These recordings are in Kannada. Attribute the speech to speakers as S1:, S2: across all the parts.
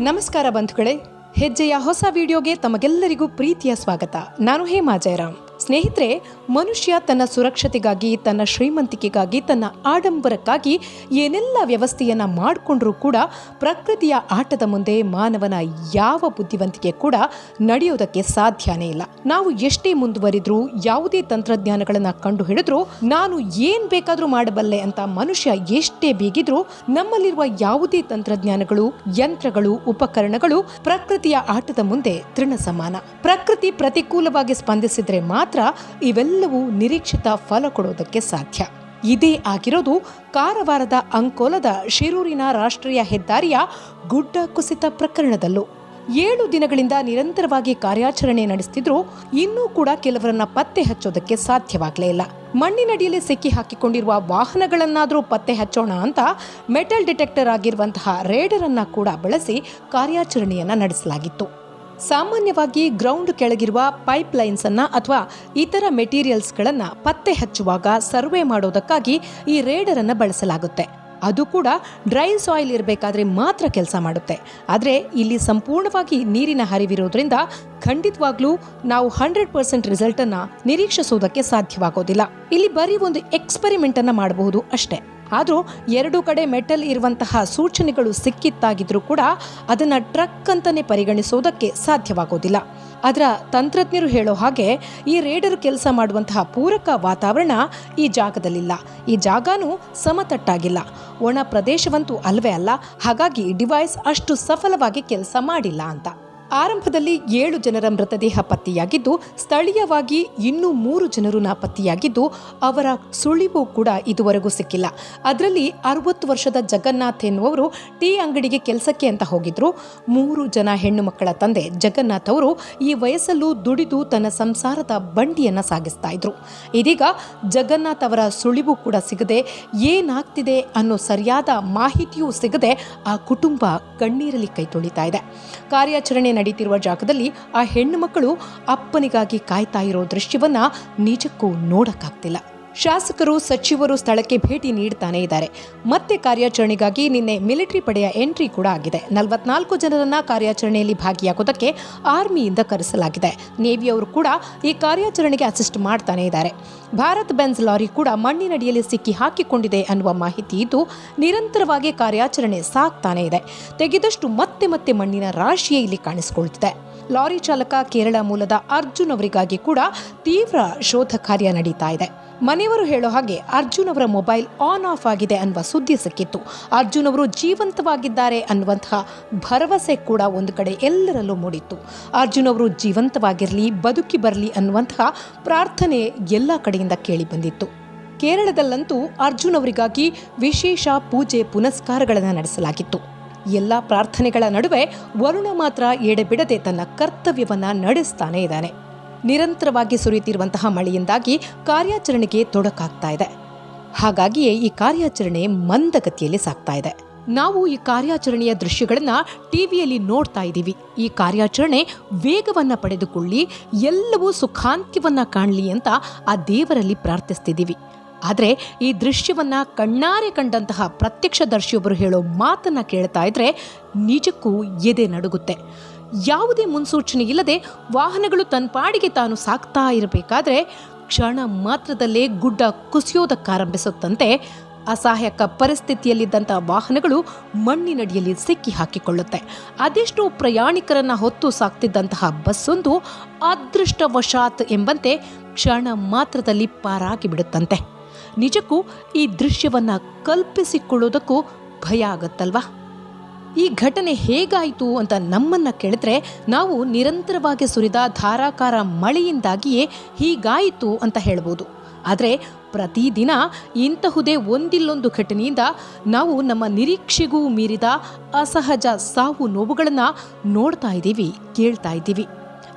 S1: ನಮಸ್ಕಾರ ಬಂಧುಗಳೇ ಹೆಜ್ಜೆಯ ಹೊಸ ವಿಡಿಯೋಗೆ ತಮಗೆಲ್ಲರಿಗೂ ಪ್ರೀತಿಯ ಸ್ವಾಗತ. ನಾನು ಹೇಮಾ ಜಯರಾಮ್. ಸ್ನೇಹಿತರೆ, ಮನುಷ್ಯ ತನ್ನ ಸುರಕ್ಷತೆಗಾಗಿ, ತನ್ನ ಶ್ರೀಮಂತಿಕೆಗಾಗಿ, ತನ್ನ ಆಡಂಬರಕ್ಕಾಗಿ ಏನೆಲ್ಲ ವ್ಯವಸ್ಥೆಯನ್ನು ಮಾಡಿಕೊಂಡ್ರೂ ಕೂಡ ಪ್ರಕೃತಿಯ ಆಟದ ಮುಂದೆ ಮಾನವನ ಯಾವ ಬುದ್ಧಿವಂತಿಕೆ ಕೂಡ ನಡೆಯೋದಕ್ಕೆ ಸಾಧ್ಯನೇ ಇಲ್ಲ. ನಾವು ಎಷ್ಟೇ ಮುಂದುವರಿದ್ರೂ, ಯಾವುದೇ ತಂತ್ರಜ್ಞಾನಗಳನ್ನು ಕಂಡು ಹಿಡಿದ್ರೂ ನಾನು ಏನ್ ಬೇಕಾದರೂ ಮಾಡಬಲ್ಲೆ ಅಂತ ಮನುಷ್ಯ ಎಷ್ಟೇ ಬೀಗಿದ್ರೂ, ನಮ್ಮಲ್ಲಿರುವ ಯಾವುದೇ ತಂತ್ರಜ್ಞಾನಗಳು, ಯಂತ್ರಗಳು, ಉಪಕರಣಗಳು ಪ್ರಕೃತಿಯ ಆಟದ ಮುಂದೆ ತೃಣ ಸಮಾನ ಪ್ರಕೃತಿ ಪ್ರತಿಕೂಲವಾಗಿ ಸ್ಪಂದಿಸಿದ್ರೆ ಮಾತ್ರ ಇವೆಲ್ಲವೂ ನಿರೀಕ್ಷಿತ ಫಲ ಕೊಡೋದಕ್ಕೆ ಸಾಧ್ಯ. ಇದೇ ಆಗಿರೋದು ಕಾರವಾರದ ಅಂಕೋಲದ ಶಿರೂರಿನ ರಾಷ್ಟ್ರೀಯ ಹೆದ್ದಾರಿಯ ಗುಡ್ಡ ಕುಸಿತ ಪ್ರಕರಣದಲ್ಲೂ. ಏಳು ದಿನಗಳಿಂದ ನಿರಂತರವಾಗಿ ಕಾರ್ಯಾಚರಣೆ ನಡೆಸ್ತಿದ್ರು ಇನ್ನೂ ಕೂಡ ಕೆಲವರನ್ನ ಪತ್ತೆ ಹಚ್ಚೋದಕ್ಕೆ ಸಾಧ್ಯವಾಗಲೇ ಇಲ್ಲ. ಮಣ್ಣಿನಡಿಯಲ್ಲಿ ಸಿಕ್ಕಿ ಹಾಕಿಕೊಂಡಿರುವ ವಾಹನಗಳನ್ನಾದರೂ ಪತ್ತೆ ಹಚ್ಚೋಣ ಅಂತ ಮೆಟಲ್ ಡಿಟೆಕ್ಟರ್ ಆಗಿರುವಂತಹ ರೇಡರ್ ಅನ್ನ ಕೂಡ ಬಳಸಿ ಕಾರ್ಯಾಚರಣೆಯನ್ನ ನಡೆಸಲಾಗಿತ್ತು. ಸಾಮಾನ್ಯವಾಗಿ ಗ್ರೌಂಡ್ ಕೆಳಗಿರುವ ಪೈಪ್ ಲೈನ್ಸ್ ಅನ್ನ ಅಥವಾ ಇತರ ಮೆಟೀರಿಯಲ್ಸ್ಗಳನ್ನು ಪತ್ತೆ ಹಚ್ಚುವಾಗ ಸರ್ವೆ ಮಾಡೋದಕ್ಕಾಗಿ ಈ ರೇಡರ್ ಅನ್ನ ಬಳಸಲಾಗುತ್ತೆ. ಅದು ಕೂಡ ಡ್ರೈ ಸಾಯಿಲ್ ಇರಬೇಕಾದ್ರೆ ಮಾತ್ರ ಕೆಲಸ ಮಾಡುತ್ತೆ. ಆದರೆ ಇಲ್ಲಿ ಸಂಪೂರ್ಣವಾಗಿ ನೀರಿನ ಹರಿವಿರೋದ್ರಿಂದ ಖಂಡಿತವಾಗ್ಲೂ ನಾವು ಹಂಡ್ರೆಡ್ ಪರ್ಸೆಂಟ್ ರಿಸಲ್ಟ್ ಅನ್ನ ನಿರೀಕ್ಷಿಸುವುದಕ್ಕೆ ಸಾಧ್ಯವಾಗೋದಿಲ್ಲ. ಇಲ್ಲಿ ಬರೀ ಒಂದು ಎಕ್ಸ್ಪೆರಿಮೆಂಟನ್ನು ಮಾಡಬಹುದು ಅಷ್ಟೇ. ಆದರೂ ಎರಡು ಕಡೆ ಮೆಟಲ್ ಇರುವಂತಹ ಸೂಚನೆಗಳು ಸಿಕ್ಕಿತ್ತಾಗಿದ್ರೂ ಕೂಡ ಅದನ್ನು ಟ್ರಕ್ ಅಂತಾನೆ ಪರಿಗಣಿಸೋದಕ್ಕೆ ಸಾಧ್ಯವಾಗೋದಿಲ್ಲ. ಅದರ ತಂತ್ರಜ್ಞರು ಹೇಳೋ ಹಾಗೆ ಈ ರೇಡರ್ ಕೆಲಸ ಮಾಡುವಂತಹ ಪೂರಕ ವಾತಾವರಣ ಈ ಜಾಗದಲ್ಲಿಲ್ಲ. ಈ ಜಾಗನೂ ಸಮತಟ್ಟಾಗಿಲ್ಲ. ಒಣ ಪ್ರದೇಶವಂತೂ ಅಲ್ವೇ ಅಲ್ಲ. ಹಾಗಾಗಿ ಡಿವೈಸ್ ಅಷ್ಟು ಸಫಲವಾಗಿ ಕೆಲಸ ಮಾಡಿಲ್ಲ ಅಂತ. ಆರಂಭದಲ್ಲಿ ಏಳು ಜನರ ಮೃತದೇಹ ಪತ್ತೆಯಾಗಿದ್ದು, ಸ್ಥಳೀಯವಾಗಿ ಇನ್ನೂ ಮೂರು ಜನರು ನಾಪತ್ತೆಯಾಗಿದ್ದು, ಅವರ ಸುಳಿವು ಕೂಡ ಇದುವರೆಗೂ ಸಿಕ್ಕಿಲ್ಲ. ಅದರಲ್ಲಿ ಅರವತ್ತು ವರ್ಷದ ಜಗನ್ನಾಥ್ ಎನ್ನುವರು ಟೀ ಅಂಗಡಿಗೆ ಕೆಲಸಕ್ಕೆ ಅಂತ ಹೋಗಿದ್ರು. ಮೂರು ಜನ ಹೆಣ್ಣು ಮಕ್ಕಳ ತಂದೆ ಜಗನ್ನಾಥ್ ಅವರು ಈ ವಯಸ್ಸಲ್ಲೂ ದುಡಿದು ತನ್ನ ಸಂಸಾರದ ಬಂಡಿಯನ್ನು ಸಾಗಿಸ್ತಾ ಇದ್ರು. ಇದೀಗ ಜಗನ್ನಾಥ್ ಅವರ ಸುಳಿವು ಕೂಡ ಸಿಗದೆ ಏನಾಗ್ತಿದೆ ಅನ್ನೋ ಸರಿಯಾದ ಮಾಹಿತಿಯೂ ಸಿಗದೆ ಆ ಕುಟುಂಬ ಕಣ್ಣೀರಲ್ಲಿ ಕೈ ತೊಳಿತಾ ಇದೆ. ಕಾರ್ಯಾಚರಣೆ ನಡೀತಿರುವ ಜಾಗದಲ್ಲಿ ಆ ಹೆಣ್ಣು ಮಕ್ಕಳು ಅಪ್ಪನಿಗಾಗಿ ಕಾಯ್ತಾ ಇರೋ ದೃಶ್ಯವನ್ನ ನಿಜಕ್ಕೂ ನೋಡಕ್ಕಾಗ್ತಿಲ್ಲ. ಶಾಸಕರು, ಸಚಿವರು ಸ್ಥಳಕ್ಕೆ ಭೇಟಿ ನೀಡ್ತಾನೇ ಇದ್ದಾರೆ. ಮತ್ತೆ ಕಾರ್ಯಾಚರಣೆಗಾಗಿ ನಿನ್ನೆ ಮಿಲಿಟರಿ ಪಡೆಯ ಎಂಟ್ರಿ ಕೂಡ ಆಗಿದೆ. ನಲವತ್ನಾಲ್ಕು ಜನರನ್ನ ಕಾರ್ಯಾಚರಣೆಯಲ್ಲಿ ಭಾಗಿಯಾಗೋದಕ್ಕೆ ಆರ್ಮಿಯಿಂದ ಕರೆಸಲಾಗಿದೆ. ನೇವಿಯವರು ಕೂಡ ಈ ಕಾರ್ಯಾಚರಣೆಗೆ ಅಸಿಸ್ಟ್ ಮಾಡ್ತಾನೆ ಇದ್ದಾರೆ. ಭಾರತ್ ಬೆನ್ಸ್ ಲಾರಿ ಕೂಡ ಮಣ್ಣಿನಡಿಯಲ್ಲಿ ಸಿಕ್ಕಿ ಹಾಕಿಕೊಂಡಿದೆ ಅನ್ನುವ ಮಾಹಿತಿ ಇದ್ದು, ನಿರಂತರವಾಗಿ ಕಾರ್ಯಾಚರಣೆ ಸಾಕ್ತಾನೆ ಇದೆ. ತೆಗೆದಷ್ಟು ಮತ್ತೆ ಮತ್ತೆ ಮಣ್ಣಿನ ರಾಶಿಯೇ ಇಲ್ಲಿ ಕಾಣಿಸಿಕೊಳ್ತಿದೆ. ಲಾರಿ ಚಾಲಕ ಕೇರಳ ಮೂಲದ ಅರ್ಜುನ್ ಅವರಿಗಾಗಿ ಕೂಡ ತೀವ್ರ ಶೋಧ ಕಾರ್ಯ ನಡೀತಾ ಇದೆ. ಮನೆಯವರು ಹೇಳೋ ಹಾಗೆ ಅರ್ಜುನ್ ಅವರ ಮೊಬೈಲ್ ಆನ್ ಆಫ್ ಆಗಿದೆ ಅನ್ನುವ ಸುದ್ದಿ ಸಿಕ್ಕಿತ್ತು. ಅರ್ಜುನ್ ಅವರು ಜೀವಂತವಾಗಿದ್ದಾರೆ ಅನ್ನುವಂತಹ ಭರವಸೆ ಕೂಡ ಒಂದು ಕಡೆ ಎಲ್ಲರಲ್ಲೂ ಮೂಡಿತ್ತು. ಅರ್ಜುನ್ ಅವರು ಜೀವಂತವಾಗಿರಲಿ, ಬದುಕಿ ಬರಲಿ ಅನ್ನುವಂತಹ ಪ್ರಾರ್ಥನೆ ಎಲ್ಲ ಕಡೆಯಿಂದ ಕೇಳಿ ಬಂದಿತ್ತು. ಕೇರಳದಲ್ಲಂತೂ ಅರ್ಜುನ್ ಅವರಿಗಾಗಿ ವಿಶೇಷ ಪೂಜೆ ಪುನಸ್ಕಾರಗಳನ್ನು ನಡೆಸಲಾಗಿತ್ತು. ಎಲ್ಲ ಪ್ರಾರ್ಥನೆಗಳ ನಡುವೆ ವರುಣ ಮಾತ್ರ ಎಡೆಬಿಡದೆ ತನ್ನ ಕರ್ತವ್ಯವನ್ನು ನಡೆಸ್ತಾನೇ ಇದ್ದಾನೆ. ನಿರಂತರವಾಗಿ ಸುರಿಯುತ್ತಿರುವಂತಹ ಮಳೆಯಿಂದಾಗಿ ಕಾರ್ಯಾಚರಣೆಗೆ ತೊಡಕಾಗ್ತಾ ಇದೆ. ಹಾಗಾಗಿಯೇ ಈ ಕಾರ್ಯಾಚರಣೆ ಮಂದಗತಿಯಲ್ಲಿ ಸಾಗ್ತಾ ಇದೆ. ನಾವು ಈ ಕಾರ್ಯಾಚರಣೆಯ ದೃಶ್ಯಗಳನ್ನ ಟಿವಿಯಲ್ಲಿ ನೋಡ್ತಾ ಇದ್ದೀವಿ. ಈ ಕಾರ್ಯಾಚರಣೆ ವೇಗವನ್ನ ಪಡೆದುಕೊಳ್ಳಿ, ಎಲ್ಲವೂ ಸುಖಾಂತ್ಯವನ್ನ ಕಾಣಲಿ ಅಂತ ಆ ದೇವರಲ್ಲಿ ಪ್ರಾರ್ಥಿಸ್ತಿದ್ದೀವಿ. ಆದರೆ ಈ ದೃಶ್ಯವನ್ನ ಕಣ್ಣಾರೆ ಕಂಡಂತಹ ಪ್ರತ್ಯಕ್ಷದರ್ಶಿಯೊಬ್ಬರು ಹೇಳೋ ಮಾತನ್ನ ಕೇಳ್ತಾ ಇದ್ರೆ ನಿಜಕ್ಕೂ ಎದೆ ನಡುಗುತ್ತೆ. ಯಾವುದೇ ಮುನ್ಸೂಚನೆ ಇಲ್ಲದೆ ವಾಹನಗಳು ತನ್ನ ಪಾಡಿಗೆ ತಾನು ಸಾಕ್ತಾ ಇರಬೇಕಾದ್ರೆ ಕ್ಷಣ ಮಾತ್ರದಲ್ಲೇ ಗುಡ್ಡ ಕುಸಿಯೋದಕ್ಕಾರಂಭಿಸುತ್ತಂತೆ ಅಸಹಾಯಕ ಪರಿಸ್ಥಿತಿಯಲ್ಲಿದ್ದಂಥ ವಾಹನಗಳು ಮಣ್ಣಿನಡಿಯಲ್ಲಿ ಸಿಕ್ಕಿ ಹಾಕಿಕೊಳ್ಳುತ್ತೆ. ಅದೆಷ್ಟು ಪ್ರಯಾಣಿಕರನ್ನ ಹೊತ್ತು ಸಾಕ್ತಿದ್ದಂತಹ ಬಸ್ಸೊಂದು ಅದೃಷ್ಟವಶಾತ್ ಎಂಬಂತೆ ಕ್ಷಣ ಮಾತ್ರದಲ್ಲಿ ಪಾರಾಗಿ ಬಿಡುತ್ತಂತೆ. ನಿಜಕ್ಕೂ ಈ ದೃಶ್ಯವನ್ನ ಕಲ್ಪಿಸಿಕೊಳ್ಳೋದಕ್ಕೂ ಭಯ ಆಗತ್ತಲ್ವಾ? ಈ ಘಟನೆ ಹೇಗಾಯಿತು ಅಂತ ನಮ್ಮನ್ನು ಕೇಳಿದ್ರೆ ನಾವು ನಿರಂತರವಾಗಿ ಸುರಿದ ಧಾರಾಕಾರ ಮಳೆಯಿಂದಾಗಿಯೇ ಹೀಗಾಯಿತು ಅಂತ ಹೇಳ್ಬೋದು. ಆದರೆ ಪ್ರತಿದಿನ ಇಂತಹುದೇ ಒಂದಿಲ್ಲೊಂದು ಘಟನೆಯಿಂದ ನಾವು ನಮ್ಮ ನಿರೀಕ್ಷೆಗೂ ಮೀರಿದ ಅಸಹಜ ಸಾವು ನೋವುಗಳನ್ನು ನೋಡ್ತಾ ಇದ್ದೀವಿ, ಕೇಳ್ತಾ ಇದ್ದೀವಿ.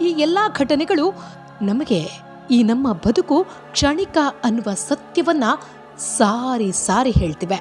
S1: ಈ ಎಲ್ಲ ಘಟನೆಗಳು ನಮಗೆ ಈ ನಮ್ಮ ಬದುಕು ಕ್ಷಣಿಕ ಅನ್ನುವ ಸತ್ಯವನ್ನು ಸಾರಿ ಸಾರಿ ಹೇಳ್ತಿವೆ.